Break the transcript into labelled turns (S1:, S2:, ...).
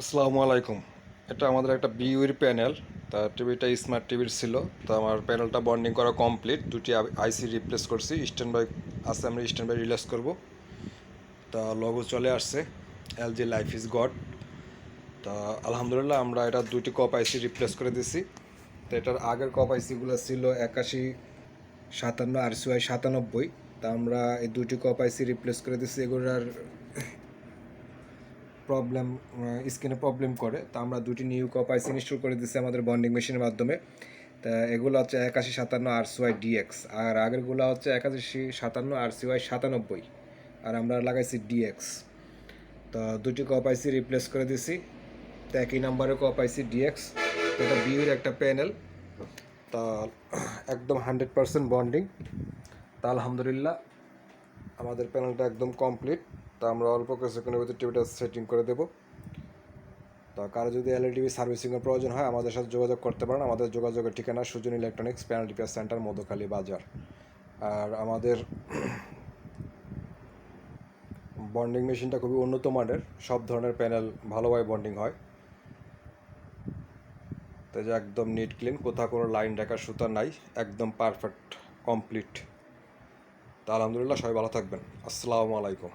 S1: আসসালামু আলাইকুম। এটা আমাদের একটা বিউর প্যানেল তা টিভিটা স্মার্ট টিভির ছিল। তো আমার প্যানেলটা বন্ডিং করা কমপ্লিট দুটি আইসি রিপ্লেস করছি। স্ট্যান্ড বাই আছে, আমরা স্ট্যান্ড বাই রিলেস করব। তা লগো চলে আসছে। এলজি লাইফ ইজ গড তা আলহামদুলিল্লাহ আমরা এটা দুটি কপ আইসি রিপ্লেস করে দিছি তো এটার আগের কপ আইসিগুলো ছিল একাশি সাতান্ন আর সিওয়াই সাতানব্বই। তা আমরা এই দুটি কপ আইসি রিপ্লেস করে দিছি এগুলোর প্রবলেম স্ক্রিনে প্রবলেম করে, তা আমরা দুটি নিউ কপ আইসি ইনস্টল করে দিচ্ছি আমাদের বন্ডিং মেশিনের মাধ্যমে। তা এগুলো হচ্ছে একাশি সাতান্ন আর সিওয়াই ডিএক্স আর আগেরগুলো হচ্ছে একাশি সাতান্ন আর সিওয়াই সাতানব্বই, আর আমরা লাগাইছি ডিএক্স তো দুটি কপ আইসি রিপ্লেস করে দিছি, তো একই নাম্বারের কপ আইসি ডিএক্স তো এটা বিউর একটা প্যানেল তা একদম হান্ড্রেড পারসেন্ট বন্ডিং তা আলহামদুলিল্লাহ, আমাদের প্যানেলটা একদম কমপ্লিট তা আমরা অল্প কিছুক্ষণের ভিতরে টিভিটা সেটিং করে দেবো। তো কারও যদি এলইডি টিভি সার্ভিসিংয়ের প্রয়োজন হয়, আমাদের সাথে যোগাযোগ করতে পারেন। আমাদের যোগাযোগের ঠিকানা Sujan electronics panel repair centre Madhukhali বাজার। আর আমাদের বন্ডিং মেশিনটা খুবই উন্নত মানের। সব ধরনের প্যানেল ভালোভাবে বন্ডিং হয়। তো যে একদম নিট ক্লিন কোথাও কোনো লাইন রেখার সুতা নাই, একদম পারফেক্ট কমপ্লিট তা আলহামদুলিল্লাহ, সবাই ভালো থাকবেন। আসসালামু আলাইকুম।